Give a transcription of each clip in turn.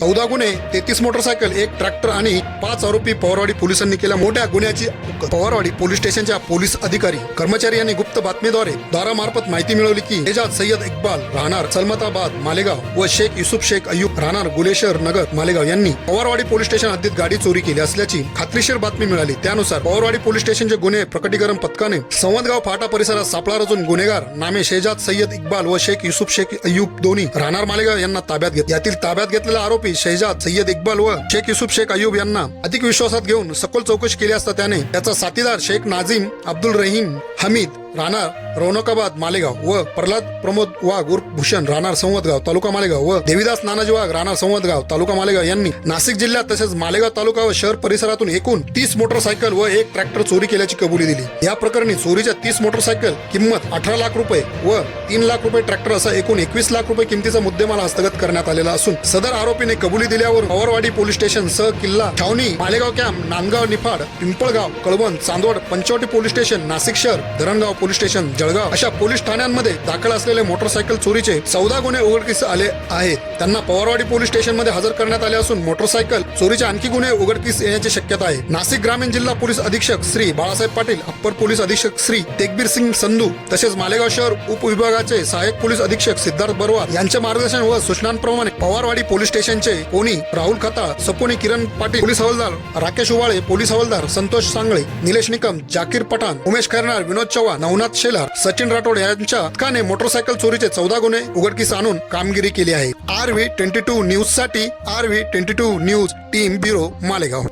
चौदा गुन्हे तेहतीस मोटरसायकल एक ट्रॅक्टर आणि पाच आरोपी पवारवाडी पोलिसांनी केल्या. मोठ्या गुन्ह्याची पवारवाडी पोलीस स्टेशनच्या पोलीस अधिकारी कर्मचारी यांनी गुप्त बातमीद्वारे दारामार्फत माहिती मिळवली की एजाज सय्यद इक्बाल राहणार सलमताबाद मालेगाव व शेख युसुफ शेख अय्यूब राहणार गुलेशर नगर मालेगाव. यांनी पवारवाडी पोलीस स्टेशन हद्दीत गाडी चोरी केली असल्याची खात्रीशीर बातमी मिळाली. त्यानुसार पवारवाडी पोलीस स्टेशनचे गुन्हे प्रकटीकरण पथकाने संवदगाव फाटा परिसरात सापळा रचून गुन्हेगार नामे शेजाद सय्यद इक्बाल व शेख युसुफ शेख अय्यूब दोन्ही राहणार मालेगाव यांना ताब्यात घेत यातील ताब्यात घेतलेला आरोपी शहजाद सय्यद इक्बाल व शेख युसुफ शेख अयुब यांना अधिक विश्वासात घेऊन सखोल चौकशी केली असता त्याने त्याचा साथीदार शेख नाझीम अब्दुल रहीम हमीद राहणार रौनकाबाद मालेगाव व प्रल्हाद प्रमोद वाघ उर्फ भूषण राहणार संवतगाव तालुका मालेगाव व देविदास नानाजी वाघ राहणार संवतगाव तालुका मालेगाव यांनी नाशिक जिल्ह्यात तसेच मालेगाव तालुका व शहर परिसरातून एकूण तीस मोटरसायकल व एक ट्रॅक्टर चोरी केल्याची कबुली दिली. या प्रकरणी चोरीच्या तीस मोटरसायकल किंमत अठरा लाख रुपये व तीन लाख रुपये ट्रॅक्टर असा एकूण एकवीस लाख रुपये किमतीचा मुद्देमाल हस्तगत करण्यात आलेला असून सदर आरोपीने कबुली दिल्यावर पवारवाडी पोलीस स्टेशन सह किल्ला छावणी Malegaon camp Nandgaon Niphad Pimpalgaon Kalwan Chandwad Panchavati police station Nashik शहर धरणगाव पोलीस स्टेशन जळगाव अशा पोलीस ठाण्यांमध्ये दाखल असलेले मोटरसायकल चोरीचे चौदा गुन्हे उघडकीस आले आहेत. त्यांना पवारवाडी पोलीस स्टेशनमध्ये हजर करण्यात आले असून मोटरसायकल चोरीचे आणखी गुन्हे उघडकीस येण्याची शक्यता आहे. नाशिक ग्रामीण जिल्हा पोलीस अधीक्षक श्री बाळासाहेब पाटील अप्पर पोलीस अधीक्षक श्री तेगबीर सिंग संधू तसेच मालेगाव शहर उपविभागाचे सहाय्यक पोलीस अधीक्षक सिद्धार्थ बरवार यांच्या मार्गदर्शन व सूचनांप्रमाणे पवारवाडी पोलीस स्टेशनचे कोणी राहुल खता सपोनी किरण पाटील पोलीस हवालदार राकेश उवाळे पोलीस हवालदार संतोष सांगळे निलेश निकम जाकीर पठाण उमेश खैरनार विनोद चव्हाण नवनाथ शेलार सचिन राठोड यांच्या पथकाने मोटरसायकल चोरीचे चौदा गुन्हे उघडकीस आणून कामगिरी केली आहे. आर व्ही ट्वेंटी टू न्यूजसाठी R V twenty two news team bureau Malegaon.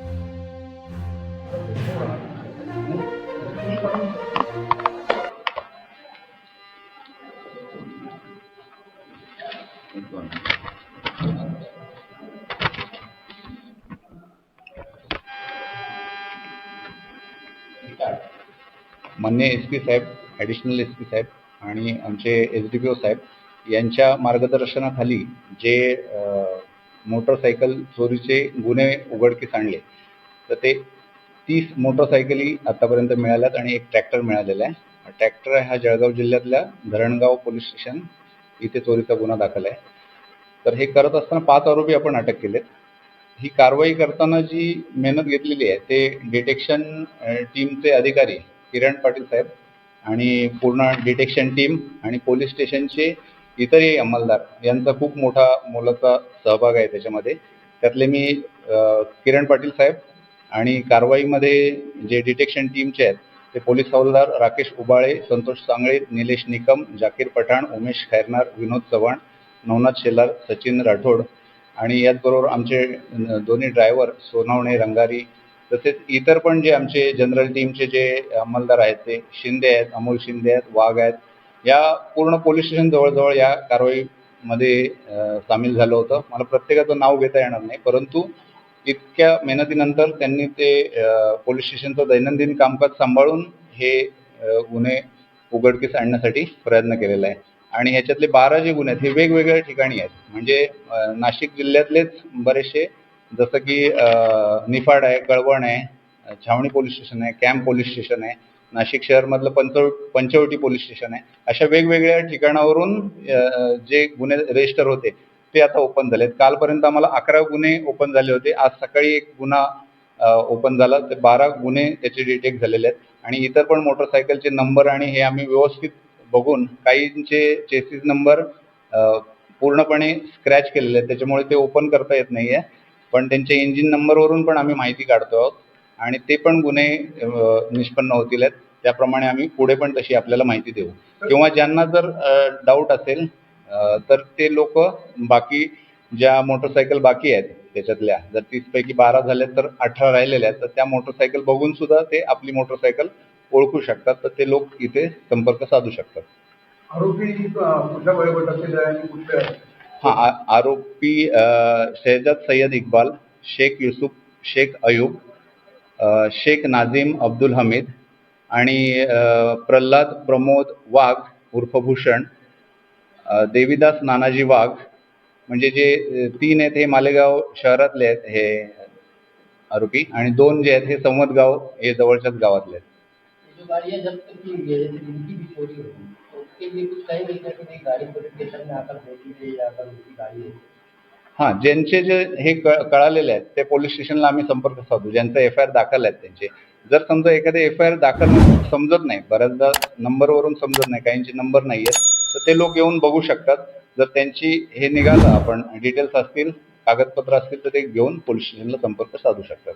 मान्य एस पी साहेब ॲडिशनल एस पी साहेब आणि आमचे एस डी पी ओ साहेब यांच्या मार्गदर्शनाखाली जे मोटरसायकल चोरीचे गुन्हे उघडकीस आणले तर ते तीस मोटरसायकली आतापर्यंत मिळाल्यात आणि एक ट्रॅक्टर मिळालेला आहे. ट्रॅक्टर हा जळगाव जिल्ह्यातल्या धरणगाव पोलीस स्टेशन इथे चोरीचा गुन्हा दाखल आहे. तर हे करत असताना पाच आरोपी आपण अटक केलेत. ही कारवाई करताना जी मेहनत घेतलेली आहे ते डिटेक्शन टीमचे अधिकारी किरण पाटील साहेब आणि पूर्ण डिटेक्शन टीम आणि पोलीस स्टेशनचे इतरही अंमलदार यांचा खूप मोठा मोलाचा सहभाग आहे त्याच्यामध्ये. त्यातले मी किरण पाटील साहेब आणि कारवाईमध्ये जे डिटेक्शन टीमचे आहेत ते पोलीस हवालदार राकेश उबाळे संतोष सांगळे निलेश निकम जाकीर पठाण उमेश खैरनार विनोद चव्हाण नवनाथ शेलार सचिन राठोड आणि याचबरोबर आमचे दोन्ही ड्रायव्हर सोनावणे रंगारी तसेच इतर पण जे आमचे जनरल टीमचे जे अंमलदार आहेत ते शिंदे आहेत अमोल शिंदे आहेत वाघ आहेत या पूर्ण पोलीस स्टेशन जवळजवळ या कारवाईमध्ये सामील झालं होतं. मला प्रत्येकाचं नाव घेता येणार नाही परंतु इतक्या मेहनतीनंतर त्यांनी ते पोलीस स्टेशनचं दैनंदिन कामकाज सांभाळून हे गुन्हे उघडकीस आणण्यासाठी प्रयत्न केलेला आहे. आणि ह्याच्यातले बारा जे गुन्हे आहेत हे वेगवेगळ्या ठिकाणी आहेत. म्हणजे नाशिक जिल्ह्यातलेच बरेचसे जसं की निफाड आहे कळवण आहे छावणी पोलीस स्टेशन आहे कॅम्प पोलीस स्टेशन आहे नाशिक शहरमधलं पंचव पंचवटी पोलीस स्टेशन आहे अशा वेगवेगळ्या ठिकाणावरून जे गुन्हे रजिस्टर होते ते आता ओपन झालेत. कालपर्यंत आम्हाला अकरा गुन्हे ओपन झाले होते. आज सकाळी एक गुन्हा ओपन झाला. ते बारा गुन्हे त्याचे डिटेक्ट झालेले आहेत. आणि इतर पण मोटरसायकलचे नंबर आणि हे आम्ही व्यवस्थित बघून काहींचे चेसिस नंबर पूर्णपणे स्क्रॅच केलेले आहेत. त्याच्यामुळे ते ओपन करता येत नाही आहे पण त्यांच्या इंजिन नंबरवरून पण आम्ही माहिती काढतो आहोत. आणि ते पण गुन्हे निष्पन्न होतील आहेत. त्याप्रमाणे आम्ही पुढे पण तशी आपल्याला माहिती देऊ. किंवा ज्यांना जर डाऊट असेल तर ते लोक बाकी ज्या मोटरसायकल बाकी आहेत त्याच्यातल्या जर तीस पैकी बारा झाल्या तर अठरा राहिलेल्या आहेत तर त्या मोटरसायकल बघून सुद्धा ते आपली मोटरसायकल ओळखू शकतात. तर ते लोक इथे संपर्क साधू शकतात. आरोपी कुठल्या वयोगटातील आहे आणि कुठले आहे? हा आरोपी अ, सय्यद इक्बाल शेख युसुफ शेख अयूब शेख नाझीम अब्दुल हमीद आणि प्रल्हाद प्रमोद वाघ उर्फ भूषण नानाजी वाघ म्हणजे जे तीन आहेत हे मालेगाव शहरातले आहेत हे आरोपी आणि दोन जे आहेत हे संवतगाव हे जवळच्याच गावातले आहेत. हा ज्यांचे जे हे कळालेले आहेत ते पोलीस स्टेशनला आम्ही संपर्क साधू ज्यांचं एफ आय आर दाखल आहेत त्यांचे. जर समजा एखादे एफ आय आर दाखल समजत नाही बऱ्याचदा नंबरवरून समजत नाही काहींचे नंबर नाही आहेत तर ते लोक येऊन बघू शकतात. जर त्यांची हे निघालं आपण डिटेल्स असतील कागदपत्र असतील तर ते घेऊन पोलीस स्टेशनला संपर्क साधू शकतात.